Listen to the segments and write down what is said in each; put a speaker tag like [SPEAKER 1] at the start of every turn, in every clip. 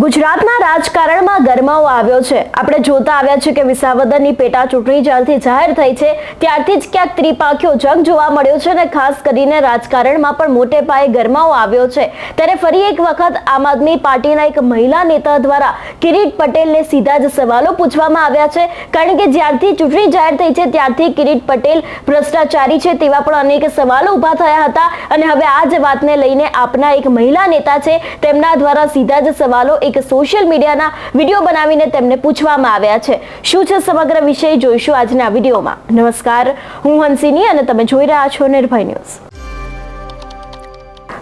[SPEAKER 1] ગુજરાતના રાજકારણમાં ગરમાવો આવ્યો છે. આપણે જોતા આવ્યા છે કે વિસાવદરની પેટા ચૂંટણી જ્યારથી જાહેર થઈ છે, ત્યારથી જ ક્યાંક ત્રિપાખ્યો જંગ જોવા મળ્યો છે અને ખાસ કરીને રાજકારણમાં પણ મોટે પાયે ગરમાવો આવ્યો છે. ત્યારે ફરી એક વખત આમ આદમી પાર્ટીના એક મહિલા નેતા દ્વારા કિરીટ પટેલને સીધા જ સવાલો પૂછવામાં આવ્યા છે. કારણ કે જ્યારથી ચૂંટણી જાહેર થઈ છે, ત્યારથી કિરીટ પટેલ ભ્રષ્ટાચારી છે તેવા પણ અનેક સવાલો ઊભા થયા હતા. અને હવે આ જ વાતને લઈને આપના એક મહિલા નેતા છે, તેમના દ્વારા સીધા જ સવાલો એક સોશિયલ મીડિયાના વીડિયો બનાવીને તેમને પૂછવામાં આવ્યા છે. શું છે સમગ્ર વિષય? જોઈશું આજના વિડીયોમાં. નમસ્કાર, હું હંસિની અને તમે જોઈ રહ્યા છો નિર્ભય ન્યૂઝ.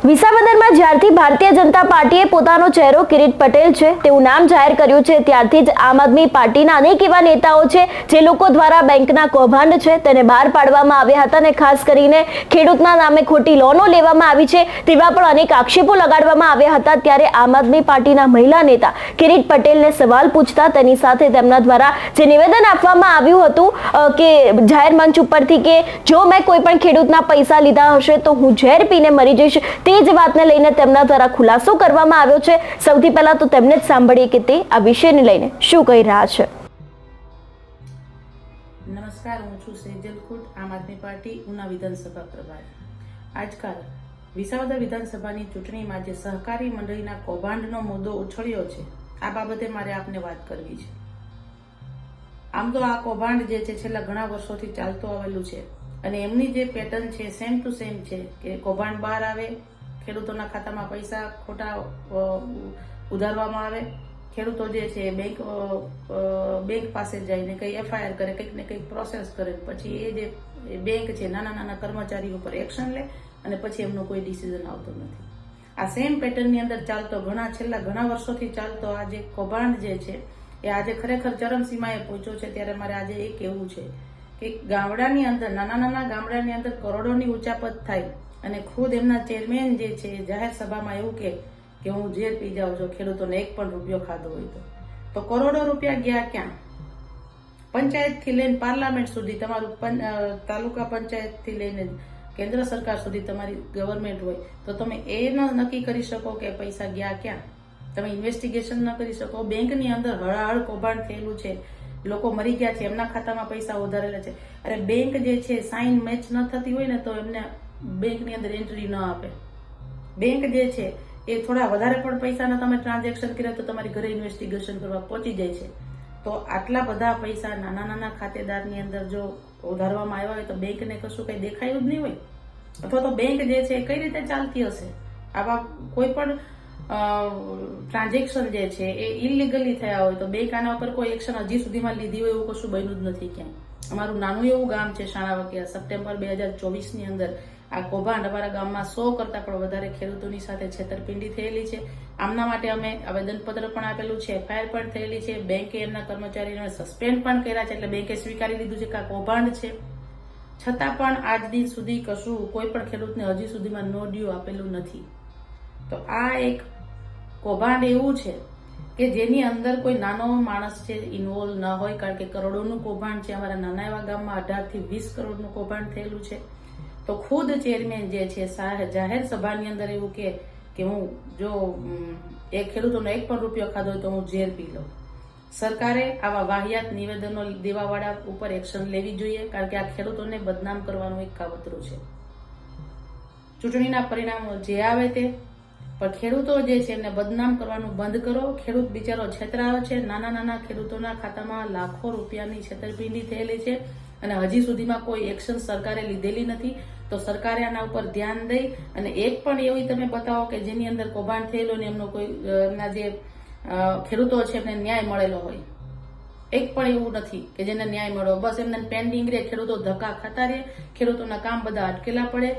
[SPEAKER 1] વિસાવદરમાં જ્યારથી ભારતીય જનતા પાર્ટીએ પોતાનો ચહેરો કિરીટ પટેલ છે, તેવું નામ જાહેર કર્યું છે, ત્યારથી જ આમ આદમી પાર્ટીના અનેક એવા નેતાઓ છે, જે લોકો દ્વારા બેંકના કૌભાંડ છે, તેને બહાર પાડવામાં આવ્યા હતા અને ખાસ કરીને ખેડૂતના નામે ખોટી લોનો લેવામાં આવી છે, તેવા પણ અનેક આક્ષેપો લગાડવામાં આવ્યા હતા, ત્યારે આમ આદમી પાર્ટીના મહિલા નેતા કિરીટ પટેલને સવાલ પૂછતા તેની સાથે તેમના દ્વારા જે નિવેદન આપવામાં આવ્યું હતું કે જાહેર મંચ ઉપરથી કે જો મેં કોઈ પણ ખેડૂતના પૈસા લીધા હશે, તો હું ઝેર પીને મરી જઈશ, તે જ વાતને લઈને તેમના દ્વારા ખુલાસો કરવામાં આવ્યો છે. સૌથી પહેલા તો તેમને જ સાંભળીએ કે તે આ વિષયને લઈને શું કહી રહ્યા છે.
[SPEAKER 2] નમસ્કાર, હું છું સેજલ ખુટ, આમ આદમી પાર્ટી, ઉના વિધાનસભા પ્રભારી. આજકાલ વિસાવદર વિધાનસભાની ચૂંટણીમાં જે સહકારી મંડળીના કૌભાંડનો મુદ્દો ઉછળ્યો છે, આ બાબતે મારે આપને વાત કરવી છે. આમ તો આ કૌભાંડ જે છે, છેલ્લા ઘણા વર્ષોથી ચાલતું આવેલું છે અને એમની જે પેટર્ન છે સેમ ટુ સેમ છે કે કૌભાંડ બહાર આવે ખેડૂતોના ખાતામાં પૈસા ખોટા ઉધારવામાં આવે. ખેડૂતો જે છે બેંક બેંક પાસે જઈને કંઈ એફઆઈઆર કરે, કંઈક ને કંઈક પ્રોસેસ કરે, પછી એ જે બેંક છે, નાના નાના કર્મચારીઓ પર એક્શન લે અને પછી એમનો કોઈ ડિસિઝન આવતો નથી. આ સેમ પેટર્નની અંદર ચાલતો ઘણા, છેલ્લા ઘણા વર્ષોથી ચાલતો આ જે કૌભાંડ જે છે, એ આજે ખરેખર ચરમસીમાએ પહોંચ્યો છે. ત્યારે મારે આજે એ કહેવું છે કે ગામડાની અંદર, નાના નાના ગામડાની અંદર કરોડોની ઉચાપત થાય અને ખુદ એમના ચેરમેન જે છે, જાહેર સભામાં એવું કે કે હું ઝેર પી જાઉં છું, ખેડૂતોને એક પણ રૂપિયો ખાધો હોય તો. તો કરોડો રૂપિયા ગયા ક્યાં? પંચાયતથી લઈને પાર્લામેન્ટ સુધી તમારું તાલુકા પંચાયતથી લઈને કેન્દ્ર સરકાર સુધી તમારી ગવર્મેન્ટ હોય, તો તમે એ ન નક્કી કરી શકો કે પૈસા ગયા ક્યાં? તમે ઇન્વેસ્ટિગેશન ન કરી શકો. બેંકની અંદર હળાહળ કૌભાંડ થયેલું છે. લોકો મરી ગયા છે. એમના ખાતામાં પૈસા વધારેલા છે. અરે બેંક જે છે સાઇન મેચ ન થતી હોય ને તો એમને બેંકની અંદર એન્ટ્રી ન આપે. બેંક જે છે, એ થોડા વધારે પણ પૈસાના તમે ટ્રાન્ઝેક્શન કર્યા તો તમારી ઘરે ઇન્વેસ્ટિગેશન કરવા પહોંચી જાય છે. તો આટલા બધા પૈસા નાના નાના ખાતેદારની અંદર જો ઉધારવામાં આવ્યા હોય તો બેંકને કશું કંઈ દેખાયું જ નહીં હોય. અથવા તો બેંક જે છે એ કઈ રીતે ચાલતી હશે? આવા કોઈ પણ ટ્રાન્ઝેક્શન જે છે એ ઇલીગલી થયા હોય તો બેંક આના ઉપર કોઈ એક્શન હજી સુધીમાં લીધી હોય એવું કશું બન્યું જ નથી ક્યાંય. અમારું નાનું એવું ગામ છે શાણાવકિયા સપ્ટેમ્બર બે હજાર ચોવીસની અંદર આ કૌભાંડ અમારા ગામમાં સો કરતા પણ વધારે ખેડૂતોની સાથે છેતરપિંડી થયેલી છે. આમના માટે અમે આવેદનપત્ર પણ આપેલું છે. એફઆઈઆર પણ થયેલી છે. બેંકે એમના કર્મચારીઓને સસ્પેન્ડ પણ કર્યા છે. એટલે બેંકે સ્વીકારી લીધું છે કે આ કૌભાંડ છે. છતાં પણ આજ દિન સુધી કશું કોઈ પણ ખેડૂતને હજી સુધીમાં નો ડ્યુ આપેલું નથી. તો આ એક કૌભાંડ એવું છે કે જેની અંદર કોઈ નાનો માણસ છે ઇન્વોલ્વ ન હોય, કારણ કે કરોડોનું કૌભાંડ છે. અમારા નાના એવા ગામમાં અઢારથી વીસ કરોડનું કૌભાંડ થયેલું છે. તો ખુદ ચેરમેન જે છે જાહેર સભાની અંદર એવું કે કે હું જો એ ખેડૂતોનો એક પણ રૂપિયો ખાધો હોય તો હું ઝેર પી લઉં. સરકારે આવા વાહિયાત નિવેદનો દેવાવાળા ઉપર એક્શન લેવી જોઈએ, કારણ કે આ ખેડૂતોને બદનામ કરવાનું એક કાવતરું છે. ચૂંટણીના પરિણામો જે આવે તે, પણ ખેડૂતો જે છે એમને બદનામ કરવાનું બંધ કરો. ખેડૂત બિચારો છેતરાયો છે. નાના નાના ખેડૂતોના ખાતામાં લાખો રૂપિયાની છેતરપિંડી થયેલી છે. અને હજી સુધીમાં કોઈ એક્શન સરકારે લીધેલી નથી, તો સરકારે આના ઉપર ધ્યાન દઈ અને એક પણ એવી તમે બતાવો કે જેની અંદર કૌભાંડ થયેલો ને એમનો કોઈ એમના જે ખેડૂતો છે એમને ન્યાય મળેલો હોય. એક પણ એવું નથી કે જેને ન્યાય મળ્યો. બસ એમને પેન્ડિંગ રહે ખેડૂતો ધક્કા ખાતા રહે, ખેડૂતોના કામ બધા અટકેલા પડે.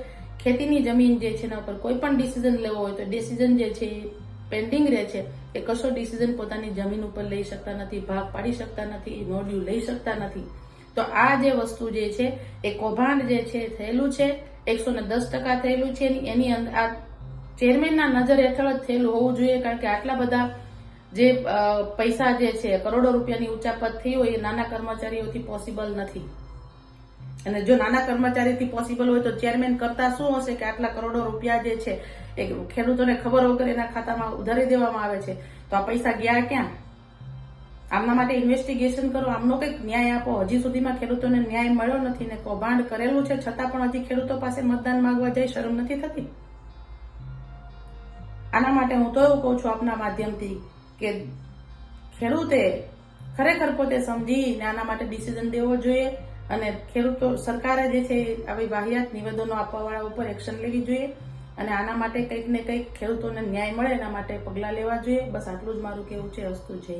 [SPEAKER 2] ખેતીની જમીન જે છે એના ઉપર કોઈ પણ ડિસિઝન લેવો હોય તો ડિસિઝન જે છે એ પેન્ડિંગ રહે છે. એ કશો ડિસિઝન પોતાની જમીન ઉપર લઈ શકતા નથી, ભાગ પાડી શકતા નથી નોડ્યુ લઈ શકતા નથી. તો આ જે વસ્તુ જે છે, એ કૌભાંડ જે છે, થયેલું છે, એકસો ને દસ ટકા થયેલું છે, એની- અંદર આ ચેરમેનના નજર હેઠળ જ થયેલું હોવું જોઈએ, કારણ કે આટલા બધા જે પૈસા જે છે, કરોડો રૂપિયાની ઉચાપત થઈ હોય, એ નાના કર્મચારીઓથી પોસિબલ નથી. અને જો નાના કર્મચારીથી પોસિબલ હોય તો ચેરમેન કરતા શું હશે કે આટલા કરોડો રૂપિયા જે છે, એ ખેડૂતોને ખબર વગર એના ખાતામાં ઉધારી દેવામાં આવે છે. તો આ પૈસા ગયા ક્યાં? આમના માટે ઇન્વેસ્ટિગેશન કરો. આમનો કંઈક ન્યાય આપો. હજી સુધીમાં ખેડૂતોને ન્યાય મળ્યો નથી ને કૌભાંડ કરેલું છે, છતાં પણ હજી ખેડૂતો પાસે મતદાન માંગવા જાય શરમ નથી થતી? આના માટે હું તો એવું કહું છું આપના માધ્યમથી કે ખેડૂતે ખરેખર પોતે સમજીને આના માટે ડિસિઝન દેવો જોઈએ અને ખેડૂતો સરકારે જે છે આવી વાહિયાત નિવેદનો આપવાવાળા ઉપર એક્શન લેવી જોઈએ અને આના માટે કંઈક ને કંઈક ખેડૂતોને ન્યાય મળે એના માટે પગલાં લેવા જોઈએ. બસ આટલું જ મારું કેવું છે. અસ્તુ જય.